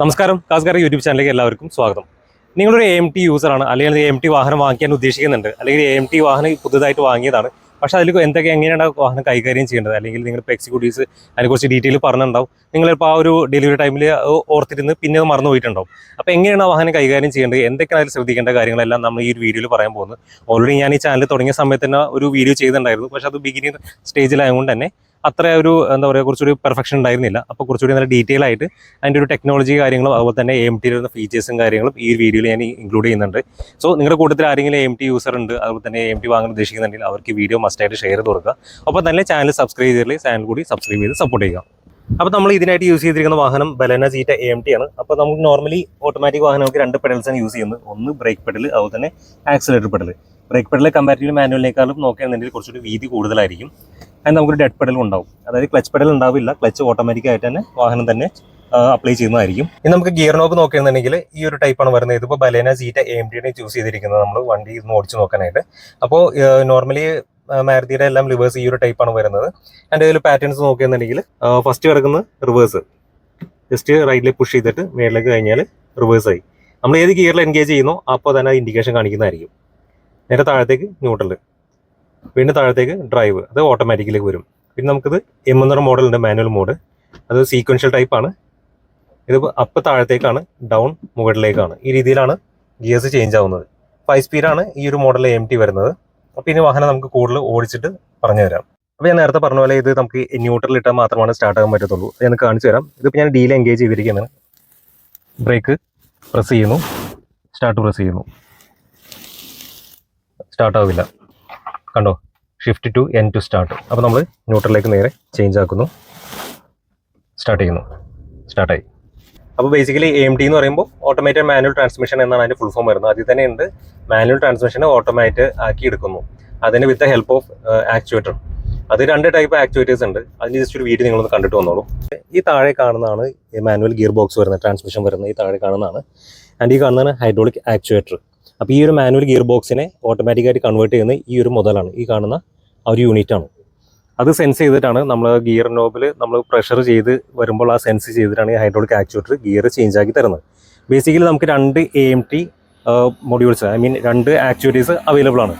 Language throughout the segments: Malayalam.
നമസ്കാരം. കാസ്കാർ യൂട്യൂബ് ചാനലിലേക്ക് എല്ലാവർക്കും സ്വാഗതം. നിങ്ങളൊരു എ ടി യൂസറാണ് അല്ലെങ്കിൽ എ ടി വാഹനം വാങ്ങിക്കാൻ ഉദ്ദേശിക്കുന്നുണ്ട് അല്ലെങ്കിൽ എം ടി വാഹനം പുതുതായിട്ട് വാങ്ങിയതാണ്. പക്ഷേ അതിൽ എന്തൊക്കെ എങ്ങനെയാണ് വാഹനം കൈകാര്യം ചെയ്യേണ്ടത് അല്ലെങ്കിൽ നിങ്ങൾ ഇപ്പോൾ എക്സിക്യൂട്ടീവ്സ് അതിനെക്കുറിച്ച് ഡീറ്റെയിൽ പറഞ്ഞിട്ടുണ്ടാവും. നിങ്ങളിപ്പോൾ ആ ഒരു ഡെലിവറി ടൈമിൽ ഓർത്തിരുന്ന് പിന്നെ അത് മറന്നു പോയിട്ടുണ്ടാവും. അപ്പോൾ എങ്ങനെയാണ് ആ വാഹനം കൈകാര്യം ചെയ്യേണ്ടത് എന്തൊക്കെയാണ് അതിൽ ശ്രദ്ധിക്കേണ്ട കാര്യങ്ങളെല്ലാം നമ്മൾ ഈ ഒരു വീഡിയോയിൽ പറയാൻ പോകുന്നത്. ഓൾറെഡി ഞാൻ ഈ ചാനൽ തുടങ്ങിയ സമയത്ത് തന്നെ ഒരു വീഡിയോ ചെയ്തിട്ടുണ്ടായിരുന്നു. പക്ഷേ അത് ബിഗിനിങ് സ്റ്റേജിലായതുകൊണ്ട് തന്നെ അത്ര ഒരു എന്താ പറയുക കുറച്ചൊരു പെർഫെക്ഷൻ ഉണ്ടായിരുന്നില്ല. അപ്പോൾ കുറച്ചുകൂടി നല്ല ഡീറ്റെയിൽ ആയിട്ട് അതിന്റെ ഒരു ടെക്നോളജി കാര്യങ്ങളും അതുപോലെ തന്നെ എം ടി വരുന്ന ഫീച്ചേഴ്സും കാര്യങ്ങളും ഈ വീഡിയോയിൽ ഞാൻ ഇൻക്ലൂഡ് ചെയ്യുന്നുണ്ട്. സോ നിങ്ങളുടെ കൂട്ടത്തിൽ ആരെങ്കിലും എം ടി യൂസർ ഉണ്ട് അതുപോലെ തന്നെ എം ടി വാങ്ങാൻ ഉദ്ദേശിക്കുന്നുണ്ടെങ്കിൽ അവർക്ക് വീഡിയോ മസ്റ്റായിട്ട് ഷെയർ ചെയ്ത് കൊടുക്കുക. അപ്പോൾ തന്നെ ചാനൽ സബ്സ്ക്രൈബ് ചെയ്തില്ലേ ചാനൽ കൂടി സബ്സ്ക്രൈബ് ചെയ്ത് സപ്പോർട്ട് ചെയ്യുക. അപ്പോൾ നമ്മൾ ഇതിനായിട്ട് യൂസ് ചെയ്തിരിക്കുന്ന വാഹനം ബലന സീറ്റ എ ടി ആണ്. അപ്പോൾ നമുക്ക് നോർമലി ഓട്ടോമാറ്റിക് വാഹനങ്ങൾക്ക് രണ്ട് പെഡൽസാണ് യൂസ് ചെയ്യുന്നത്. ഒന്ന് ബ്രേക്ക് പെഡൽ അതുപോലെ തന്നെ accelerator pedal brake pedal comparative മാനുവലിനേക്കാളും നോക്കുകയാണെന്നുണ്ടെങ്കിൽ കുറച്ചുകൂടി വീതി കൂടുതലായിരിക്കും. അതിന് നമുക്കൊരു ഡെഡ് പെഡൽ ഉണ്ടാവും. അതായത് ക്ലച്ച് പെഡൽ ഉണ്ടാവില്ല. ക്ലച്ച് ഓട്ടോമാറ്റിക് ആയിട്ട് തന്നെ വാഹനം തന്നെ അപ്ലൈ ചെയ്യുന്നതായിരിക്കും. ഇനി നമുക്ക് ഗിയർ നോബ് നോക്കുകയാണെന്നുണ്ടെങ്കിൽ ഈ ഒരു ടൈപ്പാണ് വരുന്നത്. ഇതിപ്പോൾ ബലേന സീറ്റ എം ഡിയുടെ ചൂസ് ചെയ്തിരിക്കുന്നത്. നമ്മൾ വണ്ടി ഇന്ന് ഓടിച്ച് നോക്കാനായിട്ട്. അപ്പോൾ നോർമലി മാരുതിയുടെ എല്ലാം റിവേഴ്സ് ഈ ഒരു ടൈപ്പാണ് വരുന്നത്. എന്റെ ഇതിൽ പാറ്റേൺസ് നോക്കുകയാണെന്നുണ്ടെങ്കിൽ ഫസ്റ്റ് കിടക്കുന്നത് റിവേഴ്സ് ജസ്റ്റ് റൈറ്റിൽ പുഷ് ചെയ്തിട്ട് മേളിലേക്ക് കഴിഞ്ഞാൽ റിവേഴ്സ് ആയി. നമ്മൾ ഏത് ഗിയറിൽ എൻഗേജ് ചെയ്യുന്നോ അപ്പോൾ തന്നെ അത് ഇൻഡിക്കേഷൻ കാണിക്കുന്നതായിരിക്കും. നേരെ താഴത്തേക്ക് ന്യൂട്രൽ വീണ്ടും താഴത്തേക്ക് ഡ്രൈവ് അത് ഓട്ടോമാറ്റിക്കിലേക്ക് വരും. പിന്നെ നമുക്കിത് എം എന്നൊരു മോഡലുണ്ട് മാനുവൽ മോഡ് അത് സീക്വൻഷ്യൽ ടൈപ്പാണ് ഇത് അപ്പ് താഴത്തേക്കാണ് ഡൗൺ മുകളിലേക്കാണ്. ഈ രീതിയിലാണ് ഗിയേഴ്സ് ചേഞ്ച് ആവുന്നത്. ഫൈവ് സ്പീഡാണ് ഈ ഒരു മോഡൽ എം ടി വരുന്നത്. അപ്പോൾ ഇനി വാഹനം നമുക്ക് കൂടുതൽ ഓടിച്ചിട്ട് പറഞ്ഞു തരാം. അപ്പോൾ ഞാൻ നേരത്തെ പറഞ്ഞ പോലെ ഇത് നമുക്ക് ന്യൂട്രൽ ഇട്ടാൽ മാത്രമാണ് സ്റ്റാർട്ട് ആകാൻ പറ്റത്തുള്ളൂ. ഞാൻ കാണിച്ചു തരാം. ഇതിപ്പോൾ ഞാൻ ഡീൽ എൻഗേജ് ചെയ്തിരിക്കുന്നത് ബ്രേക്ക് പ്രസ് ചെയ്യുന്നു. സ്റ്റാർട്ട് പ്രസ് ചെയ്യുന്നു. സ്റ്റാർട്ട് ആവില്ല. കണ്ടോ? Shift to N to start അപ്പോൾ നമ്മൾ ന്യൂട്രലിലേക്ക് നേരെ ചേഞ്ച് ആക്കുന്നു. സ്റ്റാർട്ട് ചെയ്യുന്നു. സ്റ്റാർട്ടായി അപ്പോൾ ബേസിക്കലി എം ടി എന്ന് പറയുമ്പോൾ ഓട്ടോമാറ്റഡ് മാനുവൽ ട്രാൻസ്മിഷൻ എന്നാണ് അതിന്റെ ഫുൾ ഫോം വരുന്നത്. അതിൽ തന്നെ ഉണ്ട് മാനുവൽ ട്രാൻസ്മിഷൻ ഓട്ടോമാറ്റ് ആക്കി എടുക്കുന്നു. അതിന് with the help of actuator അത് രണ്ട് ടൈപ്പ് ആക്ച്വേറ്റേഴ്സ് ഉണ്ട്. അതിന് ജസ്റ്റ് ഒരു വീഡിയോ നിങ്ങളൊന്ന് കണ്ടിട്ട് വന്നോളൂ. ഈ താഴെ കാണുന്നതാണ് ഈ മാനുവൽ ഗിയർ ബോക്സ് വരുന്നത് ട്രാൻസ്മിഷൻ വരുന്നത്. ഈ താഴെ കാണുന്നതാണ്. ആൻഡ് ഈ കാണുന്നതാണ് ഹൈഡ്രോളിക് ആക്ച്വേറ്റർ അപ്പോൾ ഈ ഒരു മാനുവൽ ഗിയർ ബോക്സിനെ ഓട്ടോമാറ്റിക്കായിട്ട് കൺവേർട്ട് ചെയ്യുന്ന ഈ ഒരു മുതലാണ് ഈ കാണുന്ന ആ ഒരു യൂണിറ്റാണ് അത് സെൻസ് ചെയ്തിട്ടാണ് നമ്മൾ ഗിയർ നോബിൽ നമ്മൾ പ്രഷർ ചെയ്ത് വരുമ്പോൾ ആ സെൻസ് ചെയ്തിട്ടാണ് ഈ ഹൈഡ്രോളിക് ആക്ച്വേറ്റർ ഗിയർ ചേഞ്ച് ആക്കി തരുന്നത്. ബേസിക്കലി നമുക്ക് രണ്ട് A M T modules I mean രണ്ട് ആക്ച്വേറ്റീസ് അവൈലബിൾ ആണ്.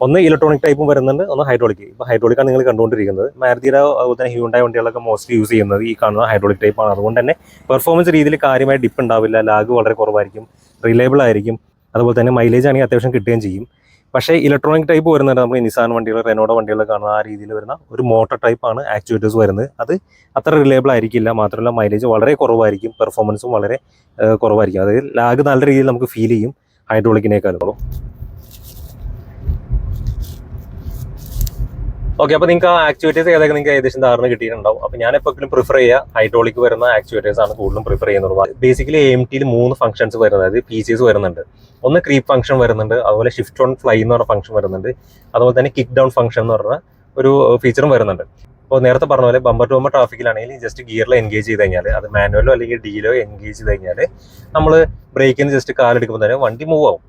ഒന്ന് ഇലക്ട്രോണിക് ടൈപ്പും വരുന്നുണ്ട് ഒന്ന് ഹൈഡ്രോളിക് ഇപ്പോൾ ഹൈഡ്രോളിക്കാണ് നിങ്ങൾ കണ്ടുകൊണ്ടിരിക്കുന്നത്. മാരുതിയുടെ അതുപോലെ തന്നെ ഹ്യൂണ്ടായ വണ്ടികളൊക്കെ മോസ്റ്റ്ലി യൂസ് ചെയ്യുന്നത് ഈ കാണുന്ന ഹൈഡ്രോളിക് ടൈപ്പാണ് അതുകൊണ്ട് തന്നെ പെർഫോമൻസ് രീതിയിൽ കാര്യമായ ഡിപ്പ് ഉണ്ടാവില്ല ലാഗ് വളരെ കുറവായിരിക്കും റിലയബിൾ ആയിരിക്കും. അതുപോലെ തന്നെ മൈലേജ് ആണെങ്കിൽ അത്യാവശ്യം കിട്ടുകയും ചെയ്യും. പക്ഷേ ഇലക്ട്രോണിക് ടൈപ്പ് വരുന്നുണ്ട് നമ്മൾ നിസാൻ വണ്ടികൾ റെനോഡ വണ്ടികൾ കാണുന്ന ആ രീതിയിൽ വരുന്ന ഒരു മോട്ടർ ടൈപ്പാണ് ആക്ച്വേറ്റേഴ്സ് വരുന്നത്. അത് അത്ര റിലയബിൾ ആയിരിക്കില്ല. മാത്രമല്ല മൈലേജ് വളരെ കുറവായിരിക്കും. പെർഫോമൻസും വളരെ കുറവായിരിക്കും. അതായത് ലാഗ് നല്ല രീതിയിൽ നമുക്ക് ഫീൽ ചെയ്യും. ഹൈഡ്രോളിക്കിനേക്കാളും ഓക്കെ അപ്പോൾ നിങ്ങൾക്ക് ആ ആക്ച്വേറ്റേഴ്സ് ഏതൊക്കെ നിങ്ങൾക്ക് ഏകദേശം ധാരണ കിട്ടിയിട്ടുണ്ടാവും? അപ്പോൾ ഞാൻ എപ്പോഴും പ്രിഫർ ചെയ്യുക ഹൈഡ്രോളിക് വരുന്ന ആക്ച്വേറ്റേഴ്സ് ആണ് കൂടുതലും പ്രിഫർ ചെയ്യുന്നത്. ബേസിക്കലി എം ടിയിൽ മൂന്ന് ഫംഗ്ഷൻസ് വരുന്നത് അതായത് പി സീസ് വരുന്നുണ്ട്. ഒന്ന് ക്രീപ്പ് ഫംഗ്ഷൻ വരുന്നുണ്ട്. അതുപോലെ ഷിഫ്റ്റ് ഓൺ ഫ്ലൈ എന്ന് പറഞ്ഞ ഫംഗ്ഷൻ വരുന്നുണ്ട്. അതുപോലെ തന്നെ കിക്ക് ഡൗൺ ഫംഗ്ഷൻ എന്ന് പറഞ്ഞ ഒരു ഫീച്ചറും വരുന്നുണ്ട്. അപ്പോൾ നേരത്തെ പറഞ്ഞ പോലെ ബമ്പർ ടു ബമ്പർ ട്രാഫിക്കിലാണെങ്കിൽ ജസ്റ്റ് ഗിയറിൽ എൻഗേജ് ചെയ്ത് കഴിഞ്ഞാൽ അത് മാനുവലോ അല്ലെങ്കിൽ ഡീലോ എൻഗേജ് ചെയ്ത് കഴിഞ്ഞാൽ നമ്മൾ ബ്രേക്കിന് ജസ്റ്റ് കാലെടുക്കുമ്പോൾ തന്നെ വണ്ടി മൂവ് ആവും.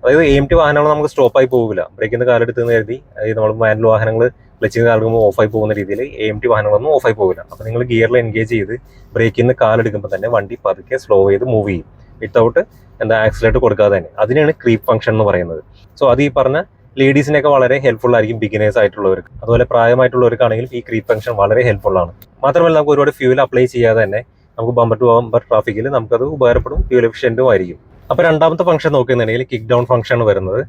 അതായത് എം ടി വാഹനങ്ങൾ നമുക്ക് സ്റ്റോപ്പായി പോകില്ല ബ്രേക്കിൽ കാലെടുത്തെന്ന് കരുതി അതായത് നമ്മൾ മാനുവൽ വാഹനങ്ങൾ ക്ലച്ചിൽ കാലെടുക്കുമ്പോൾ ഓഫായി പോകുന്ന രീതിയിൽ എം ടി വാഹനങ്ങളൊന്നും ഓഫായി പോകില്ല അപ്പോൾ നിങ്ങൾ ഗിയറിൽ എൻഗേജ് ചെയ്ത് ബ്രേക്കിൽ നിന്ന് കാലെടുക്കുമ്പോൾ തന്നെ വണ്ടി പതുക്കെ സ്ലോ ചെയ്ത് മൂവ് ചെയ്യും. വിത്തൗട്ട് എന്താ ആക്സിലേറ്റ് കൊടുക്കാതെ തന്നെ. അതിനാണ് ക്രീപ്പ് ഫംഗ്ഷൻ എന്ന് പറയുന്നത്. സോ അത് ഈ പറഞ്ഞ ലേഡീസിനൊക്കെ വളരെ ഹെൽപ്ഫുൾ ആയിരിക്കും ബിഗിനേഴ്സ് ആയിട്ടുള്ളവർക്ക്. അതുപോലെ പ്രായമായിട്ടുള്ളവർക്കാണെങ്കിലും ഈ ക്രീപ്പ് ഫംഗ്ഷൻ വളരെ ഹെൽപ്ഫുൾ ആണ്. മാത്രമല്ല നമുക്ക് ഒരുപാട് ഫ്യൂൽ അപ്ലൈ ചെയ്യാതെ തന്നെ നമുക്ക് ബമ്പർ ടു ബമ്പർ ട്രാഫിക്കിൽ നമുക്കത് ഉപകാരപ്പെടും ഫ്യൂൽ എഫിഷ്യന്റും ആയിരിക്കും. അപ്പോൾ രണ്ടാമത്തെ ഫംഗ്ഷൻ നോക്കുന്നുണ്ടെങ്കിൽ കിക്ക് ഡൗൺ ഫംഗ്ഷൻ ആണ് വരുന്നത്.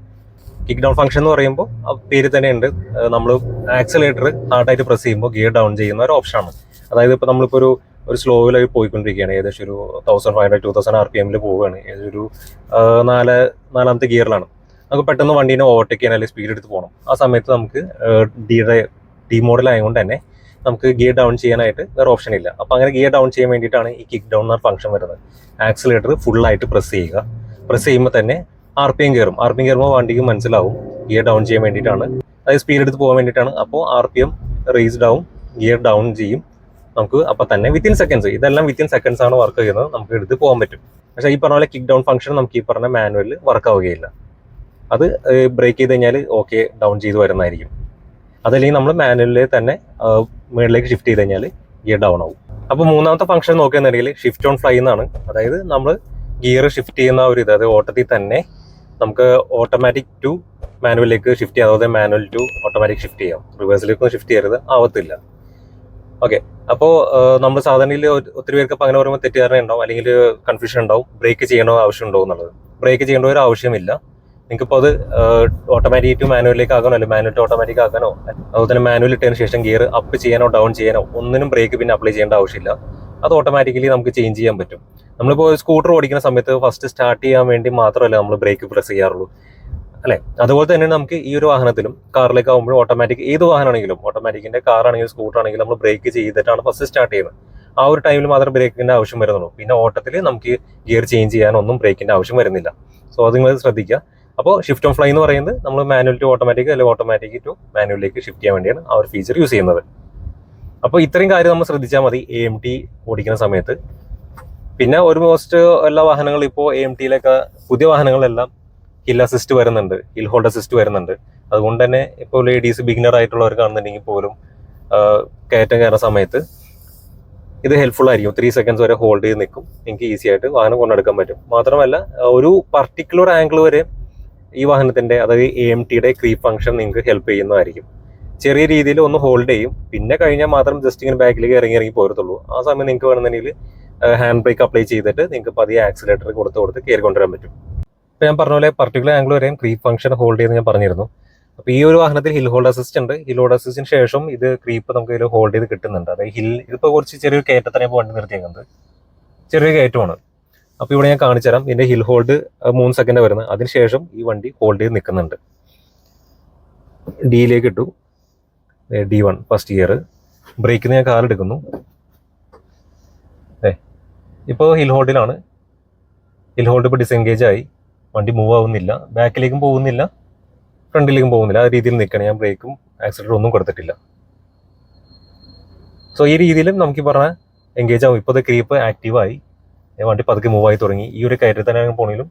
കിക്ക് ഡൗൺ ഫംഗ്ഷൻ എന്ന് പറയുമ്പോൾ പേര് തന്നെ ഉണ്ട്. നമ്മൾ ആക്സിലേറ്റർ ഹാർഡായിട്ട് പ്രസ് ചെയ്യുമ്പോൾ ഗിയർ ഡൗൺ ചെയ്യുന്ന ഒരു ഓപ്ഷനാണ് അതായത് ഇപ്പോൾ നമ്മളിപ്പോൾ ഒരു ഒരു സ്ലോയിലായി പോയിക്കൊണ്ടിരിക്കുകയാണ്. ഏകദേശം ഒരു thousand five hundred to thousand R P എമ്മിൽ പോവുകയാണ്. ഏകദേശം ഒരു നാല് നാലാമത്തെ ഗിയറിലാണ് നമുക്ക് പെട്ടെന്ന് വണ്ടീനെ ഓവർടേക്ക് ചെയ്യാൻ അല്ലെങ്കിൽ സ്പീഡ് എടുത്ത് പോകണം. ആ സമയത്ത് നമുക്ക് ഡിയുടെ ഡി മോഡൽ ആയതുകൊണ്ട് തന്നെ നമുക്ക് ഗിയർ ഡൗൺ ചെയ്യാനായിട്ട് വേറെ ഓപ്ഷൻ ഇല്ല. അപ്പോൾ അങ്ങനെ ഗിയർ ഡൗൺ ചെയ്യാൻ വേണ്ടിയിട്ടാണ് ഈ കിക്ക് ഡൗൺ എന്ന ഫംഗ്ഷൻ വരുന്നത്. ആക്സിലേറ്റർ ഫുള്ളായിട്ട് പ്രസ് ചെയ്യുക. പ്രസ് ചെയ്യുമ്പോൾ തന്നെ ആർ പി എം കയറും ആർ പി എം കയറുമ്പോൾ വണ്ടിക്ക് മനസ്സിലാവും. ഗിയർ ഡൗൺ ചെയ്യാൻ വേണ്ടിയിട്ടാണ്. അതായത് സ്പീഡ് എടുത്ത് പോകാൻ വേണ്ടിയിട്ടാണ്. അപ്പോൾ ആർ പി എം റേസ്ഡ് ആവും. ഗിയർ ഡൗൺ ചെയ്യും. നമുക്ക് അപ്പോൾ തന്നെ വിത്തിൻ സെക്കൻഡ്സ് ഇതെല്ലാം വിത്തിൻ സെക്കൻഡ്സ് ആണ് വർക്ക് ചെയ്യുന്നത്. നമുക്ക് എടുത്ത് പോകാൻ പറ്റും. പക്ഷേ ഈ പറഞ്ഞ പോലെ കിക്ക് ഡൗൺ ഫംഗ്ഷൻ നമുക്ക് ഈ പറഞ്ഞ മാനുവലിൽ വർക്ക് ആവുകയില്ല. അത് ബ്രേക്ക് ചെയ്ത് കഴിഞ്ഞാൽ ഓക്കെ ഡൗൺ ചെയ്ത് വരുന്നതായിരിക്കും. അതല്ലെങ്കിൽ നമ്മൾ മാനുവലിൽ തന്നെ മുകളിലേക്ക് ഷിഫ്റ്റ് ചെയ്ത് കഴിഞ്ഞാൽ ഗിയർ ഡൗൺ ആവും. അപ്പോൾ മൂന്നാമത്തെ ഫംഗ്ഷൻ നോക്കുകയാണെന്നുണ്ടെങ്കിൽ ഷിഫ്റ്റ് ഓൺ ഫ്ലൈ എന്നാണ്. അതായത് നമ്മൾ ഗിയർ ഷിഫ്റ്റ് ചെയ്യുന്ന ഒരു ഇത് അതായത് ഓട്ടത്തിൽ തന്നെ നമുക്ക് ഓട്ടോമാറ്റിക് ടു മാനുവലിലേക്ക് ഷിഫ്റ്റ് ചെയ്യാം. അതായത് മാനുവൽ ടു ഓട്ടോമാറ്റിക് ഷിഫ്റ്റ് ചെയ്യാം. റിവേഴ്സിലേക്കൊന്നും ഷിഫ്റ്റ് ചെയ്യരുത്. ആവത്തില്ല. ഓക്കെ അപ്പോൾ നമ്മൾ സാധാരണയിൽ ഒത്തിരി പേർക്ക് അങ്ങനെ പറയുമ്പോൾ തെറ്റിദ്ധാരണ ഉണ്ടാവും. അല്ലെങ്കിൽ കൺഫ്യൂഷൻ ഉണ്ടാവും. ബ്രേക്ക് ചെയ്യണോ ആവശ്യമുണ്ടോ എന്നുള്ളത്. ബ്രേക്ക് ചെയ്യേണ്ട ഒരു ആവശ്യമില്ല. നിങ്ങൾക്കിപ്പോൾ അത് ഓട്ടോമാറ്റിക് ടു മാനുവലിലേക്ക് ആക്കാനോ അല്ലെങ്കിൽ മാനുവൽ ടു ഓട്ടോമാറ്റിക് ആക്കാനോ അതുപോലെ തന്നെ മാനുവൽ ഇട്ടതിന് ശേഷം ഗിയർ അപ്പ് ചെയ്യാനോ ഡൗൺ ചെയ്യാനോ ഒന്നിനും ബ്രേക്ക് പിന്നെ അപ്ലൈ ചെയ്യേണ്ട ആവശ്യമില്ല. അത് ഓട്ടോമാറ്റിക്കലി നമുക്ക് ചേഞ്ച് ചെയ്യാൻ പറ്റും. നമ്മളിപ്പോൾ സ്കൂട്ടർ ഓടിക്കുന്ന സമയത്ത് ഫസ്റ്റ് സ്റ്റാർട്ട് ചെയ്യാൻ വേണ്ടി മാത്രമല്ല നമ്മൾ ബ്രേക്ക് പ്രസ് ചെയ്യാറുള്ളൂ. അല്ലേ? അതുപോലെ തന്നെ നമുക്ക് ഈ ഒരു വാഹനത്തിലും കാറിലേക്ക് ആകുമ്പോൾ ഓട്ടോമാറ്റിക് ഏത് വാഹനമാണെങ്കിലും ഓട്ടോമാറ്റിക്കിന്റെ കാറാണെങ്കിലും സ്കൂട്ടർ ആണെങ്കിലും നമ്മൾ ബ്രേക്ക് ചെയ്തിട്ടാണ് ഫസ്റ്റ് സ്റ്റാർട്ട് ചെയ്യുന്നത്. ആ ഒരു ടൈമിൽ മാത്രം ബ്രേക്കിന്റെ ആവശ്യം വരുന്നുള്ളൂ. പിന്നെ ഓട്ടത്തിൽ നമുക്ക് ഗിയർ ചേഞ്ച് ചെയ്യാനൊന്നും ബ്രേക്കിന്റെ ആവശ്യം വരുന്നില്ല. സോ അത് നിങ്ങൾ ശ്രദ്ധിക്കുക. അപ്പോൾ ഷിഫ്റ്റ് ഓൺ ഫ്ലൈ എന്ന് പറയുന്നത് നമ്മൾ മാനുവൽ ടു ഓട്ടോമാറ്റിക് അല്ലെങ്കിൽ ഓട്ടോമാറ്റിക് ടു മാനുവലിലേക്ക് ഷിഫ്റ്റ് ചെയ്യാൻ വേണ്ടിയാണ് ആ ഒരു ഫീച്ചർ യൂസ് ചെയ്യുന്നത്. അപ്പോൾ ഇത്രയും കാര്യം നമ്മൾ ശ്രദ്ധിച്ചാൽ മതി. എ എം ടി ഓടിക്കുന്ന സമയത്ത് പിന്നെ ഒരു മോസ്റ്റ് എല്ലാ വാഹനങ്ങളും ഇപ്പോൾ എ ടിയിലൊക്കെ പുതിയ വാഹനങ്ങളെല്ലാം ഹിൽ അസിസ്റ്റ് വരുന്നുണ്ട്. ഹിൽ ഹോൾഡ് അസിസ്റ്റ് വരുന്നുണ്ട്. അതുകൊണ്ട് തന്നെ ഇപ്പോൾ ലേഡീസ് ബിഗിനർ ആയിട്ടുള്ളവർ കാണുന്നുണ്ടെങ്കിൽ പോലും കയറ്റം കയറുന്ന സമയത്ത് ഇത് ഹെൽപ്ഫുൾ ആയിരിക്കും. ത്രീ സെക്കൻഡ്സ് വരെ ഹോൾഡ് ചെയ്ത് നിൽക്കും. എനിക്ക് ഈസി ആയിട്ട് വാഹനം കൊണ്ടെടുക്കാൻ പറ്റും. മാത്രമല്ല ഒരു പർട്ടിക്കുലർ ആംഗിൾ വരെ ഈ വാഹനത്തിന്റെ അതായത് എ എം ടിയുടെ ക്രീപ്പ് ഫംഗ്ഷൻ നിങ്ങൾക്ക് ഹെൽപ്പ് ചെയ്യുന്നതായിരിക്കും. ചെറിയ രീതിയിൽ ഒന്ന് ഹോൾഡ് ചെയ്യും. പിന്നെ കഴിഞ്ഞാൽ മാത്രം ജസ്റ്റ് ഇങ്ങനെ ബാക്കിലേക്ക് ഇറങ്ങി ഇറങ്ങി പോരത്തുള്ളൂ. ആ സമയം നിങ്ങൾക്ക് വേണമെന്നുണ്ടെങ്കിൽ ഹാൻഡ് ബ്രേക്ക് അപ്ലൈ ചെയ്തിട്ട് നിങ്ങൾക്ക് പതിയെ ആക്സിലേറ്റർ കൊടുത്ത് കൊടുത്ത് കയറി കൊണ്ടുവരാൻ പറ്റും. ഇപ്പൊ ഞാൻ പറഞ്ഞ പോലെ പർട്ടിക്കുലർ ആംഗിൾ വരെയും ക്രീപ്പ് ഫംഗ്ഷൻ ഹോൾഡ് ചെയ്ത് ഞാൻ പറഞ്ഞിരുന്നു. അപ്പൊ ഈ ഒരു വാഹനത്തിൽ ഹിൽ ഹോൾഡ് അസിസ്റ്റ് ഉണ്ട്. ഹിൽ ഹോൾഡ് അസിസ്റ്റിന് ശേഷം ഇത് ക്രീപ്പ് നമുക്ക് ഇതിൽ ഹോൾഡ് ചെയ്ത് കിട്ടുന്നുണ്ട്. അതായത് ഹിൽ ഇതിപ്പോ കുറച്ച് ചെറിയൊരു കയറ്റത്തിനെ ഇപ്പോൾ വണ്ടി നിർത്തിയേക്കുന്നത്. ചെറിയൊരു കയറ്റമാണ്. അപ്പൊ ഇവിടെ ഞാൻ കാണിച്ചു തരാം. ഇതിന്റെ ഹിൽ ഹോൾഡ് മൂന്ന് സെക്കൻഡ് വരുന്നത് അതിനുശേഷം ഈ വണ്ടി ഹോൾഡ് ചെയ്ത് നിൽക്കുന്നുണ്ട്. ഡിയിലേക്ക് ഇട്ടു. ഡി വൺ ഫസ്റ്റ് ഇയർ ബ്രേക്കിന് ഞാൻ കാലെടുക്കുന്നു. ഇപ്പോൾ ഹിൽ ഹോൾഡിലാണ്. ഹിൽ ഹോൾഡ് ഇപ്പോൾ ഡിസെൻഗേജ് ആയി. വണ്ടി മൂവ് ആവുന്നില്ല. ബാക്കിലേക്കും പോകുന്നില്ല. ഫ്രണ്ടിലേക്കും പോകുന്നില്ല. ആ രീതിയിൽ നിൽക്കണം ഞാൻ ബ്രേക്കും ആക്സിലേറ്റർ ഒന്നും കൊടുത്തിട്ടില്ല. സോ ഈ രീതിയിലും നമുക്ക് ഈ പറഞ്ഞ എൻഗേജ് ആവും. ഇപ്പോൾ ക്രീപ്പ് ആക്റ്റീവായി വണ്ടി പതുക്കെ മൂവ് ആയി തുടങ്ങി. ഈ ഒരു കയറ്റത്തിൽ തന്നെ പോണെങ്കിലും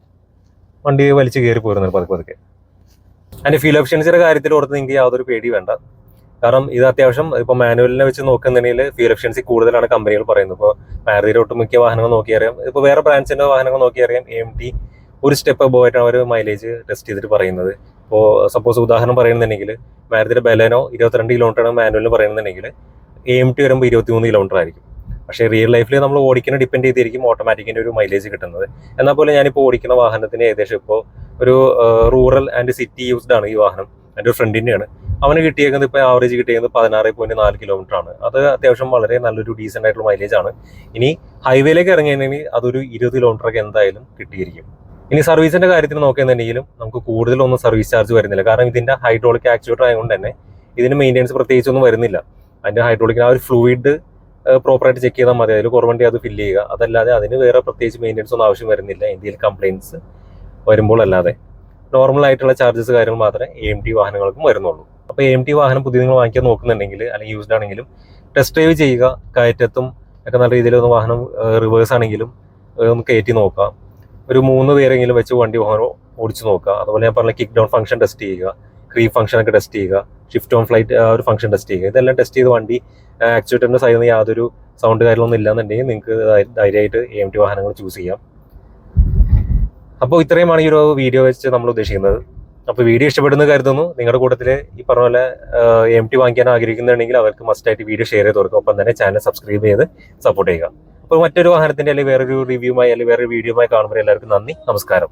വണ്ടി വലിച്ച് കയറി പോയിരുന്നു പതുക്കെ പതുക്കെ. അതിന്റെ ഫീൽ ഓപ്ഷൻസിന്റെ കാര്യത്തിൽ ഓർത്ത് നിങ്ങൾക്ക് യാതൊരു പേടി വേണ്ട. കാരണം ഇത് അത്യാവശ്യം ഇപ്പൊ മാനുവലിനെ വെച്ച് നോക്കുന്നുണ്ടെങ്കിൽ ഫ്യൂൽ എഫിഷ്യൻസി കൂടുതലാണ് കമ്പനികൾ പറയുന്നത്. ഇപ്പോൾ മാരുതിയുടെ ഒട്ടുമിക്ക വാഹനങ്ങൾ നോക്കിയറിയാം. ഇപ്പൊ വേറെ ബ്രാൻഡ്സിന്റെ വാഹനങ്ങൾ നോക്കിയറിയാം. എം ടി ഒരു സ്റ്റെപ്പ് അബോ ആയിട്ടാണ് അവർ മൈലേജ് ടെസ്റ്റ് ചെയ്തിട്ട് പറയുന്നത്. ഇപ്പോൾ സപ്പോസ് ഉദാഹരണം പറയുന്നുണ്ടെങ്കിൽ മാരുതിയുടെ ബലേനോ ഇരുപത്തിരണ്ട് കിലോമീറ്ററാണ് മാനുവലിന് പറയുന്നുണ്ടെങ്കിൽ എം ടി വരുമ്പോൾ ഇരുപത്തിമൂന്ന് കിലോമീറ്റർ ആയിരിക്കും. പക്ഷേ റിയൽ ലൈഫിൽ നമ്മൾ ഓടിക്കുന്ന ഡിപ്പെൻഡ് ചെയ്തിരിക്കും ഓട്ടോമാറ്റിക്കിന്റെ ഒരു മൈലേജ് കിട്ടുന്നത്. എന്നാൽ പോലെ ഞാനിപ്പോൾ ഓടിക്കുന്ന വാഹനത്തിന് ഏകദേശം ഇപ്പോൾ ഒരു റൂറൽ ആൻഡ് സിറ്റി യൂസ്ഡ് ആണ് ഈ വാഹനം. എന്റെ ഒരു ഫ്രണ്ടിന്റെയാണ് അവന് കിട്ടിയേക്കുന്നത് ഇപ്പോൾ ആവറേജ് കിട്ടിയേക്കുന്നത് പതിനാറ് പോയിന്റ് നാല് കിലോമീറ്റർ ആണ്. അത് അത്യാവശ്യം വളരെ നല്ലൊരു ഡീസന്റ് ആയിട്ടുള്ള മൈലേജ് ആണ്. ഇനി ഹൈവേയിലേക്ക് ഇറങ്ങിയിട്ടുണ്ടെങ്കിൽ അതൊരു ഇരുപത് കിലോമീറ്റർ ഒക്കെ എന്തായാലും കിട്ടിയിരിക്കും. ഇനി സർവീസിന്റെ കാര്യത്തിൽ നോക്കുകയാണെന്നുണ്ടെങ്കിലും നമുക്ക് കൂടുതലൊന്നും സർവീസ് ചാർജ് വരുന്നില്ല. കാരണം ഇതിന്റെ ഹൈഡ്രോളിക് ആക്ച്വേറ്റർ ആയതുകൊണ്ട് തന്നെ ഇതിന് മെയിന്റെനൻസ് പ്രത്യേകിച്ചൊന്നും വരുന്നില്ല. അതിന്റെ ഹൈഡ്രോളിക് ആ ഒരു ഫ്ലൂയിഡ് പ്രോപ്പറായിട്ട് ചെക്ക് ചെയ്താൽ മതി. അതിൽ കുറവുണ്ടെങ്കിൽ അത് ഫില്ല് ചെയ്യുക. അതല്ലാതെ അതിന് വേറെ പ്രത്യേകിച്ച് മെയിന്റെനൻസ് ഒന്നും ആവശ്യം വരുന്നില്ല. ഇന്ത്യയിൽ കംപ്ലയിൻസ് വരുമ്പോൾ അല്ലാതെ. നോർമൽ ആയിട്ടുള്ള ചാർജസ് കാര്യങ്ങൾ മാത്രമേ എ ടി വാഹനങ്ങൾക്കും വരുന്നുള്ളൂ. അപ്പോൾ എ ടി വാഹനം പുതിയ നിങ്ങൾ വാങ്ങിക്കാൻ നോക്കുന്നുണ്ടെങ്കിൽ അല്ലെങ്കിൽ യൂസ്ഡ് ആണെങ്കിലും ടെസ്റ്റ് ഡ്രൈവ് ചെയ്യുക കയറ്റത്തും ഒക്കെ നല്ല രീതിയിൽ ഒന്ന് വാഹനം റിവേഴ്സ് ആണെങ്കിലും ഒന്ന് കയറ്റി നോക്കാം ഒരു മൂന്ന് പേരെങ്കിലും വെച്ച് വണ്ടി വാഹനം ഓടിച്ചു നോക്കുക. അതുപോലെ ഞാൻ പറഞ്ഞ കിക്ക് ഡൗൺ ഫംഗ്ഷൻ ടെസ്റ്റ് ചെയ്യുക ക്രീ ഫംഗ്ഷൻ ഒക്കെ ടെസ്റ്റ് ചെയ്യുക ഷിഫ്റ്റ് ഓൺ ഫ്ലൈറ്റ് ഒരു ഫംഗ്ഷൻ ടെസ്റ്റ് ചെയ്യുക. ഇതെല്ലാം ടെസ്റ്റ് ചെയ്ത് വണ്ടി ആക്ച്വേറ്ററിന്റെ സൈഡിൽ നിന്ന് യാതൊരു സൗണ്ട് കാര്യങ്ങളൊന്നും ഇല്ലാന്നുണ്ടെങ്കിൽ നിങ്ങൾക്ക് ധൈര്യമായിട്ട് എം ടി വാഹനങ്ങൾ ചൂസ് ചെയ്യാം. അപ്പോൾ ഇത്രയുമാണ് ഈ ഒരു വീഡിയോ വെച്ച് നമ്മൾ ഉദ്ദേശിക്കുന്നത്. അപ്പോൾ വീഡിയോ ഇഷ്ടപ്പെടുന്ന കരുതുന്നു. നിങ്ങളുടെ കൂട്ടത്തിൽ ഈ പറഞ്ഞ പോലെ എം ടി വാങ്ങിക്കാൻ ആഗ്രഹിക്കുന്നുണ്ടെങ്കിൽ അവർക്ക് മസ്റ്റായിട്ട് വീഡിയോ ഷെയർ ചെയ്ത് കൊടുക്കും അപ്പം തന്നെ ചാനൽ സബ്സ്ക്രൈബ് ചെയ്ത് സപ്പോർട്ട് ചെയ്യുക. അപ്പോൾ മറ്റൊരു വാഹനത്തിന്റെ അല്ലെങ്കിൽ വേറൊരു റിവ്യൂമായി അല്ലെങ്കിൽ വേറൊരു വീഡിയോമായി കാണുമ്പോൾ എല്ലാവർക്കും നന്ദി. നമസ്കാരം.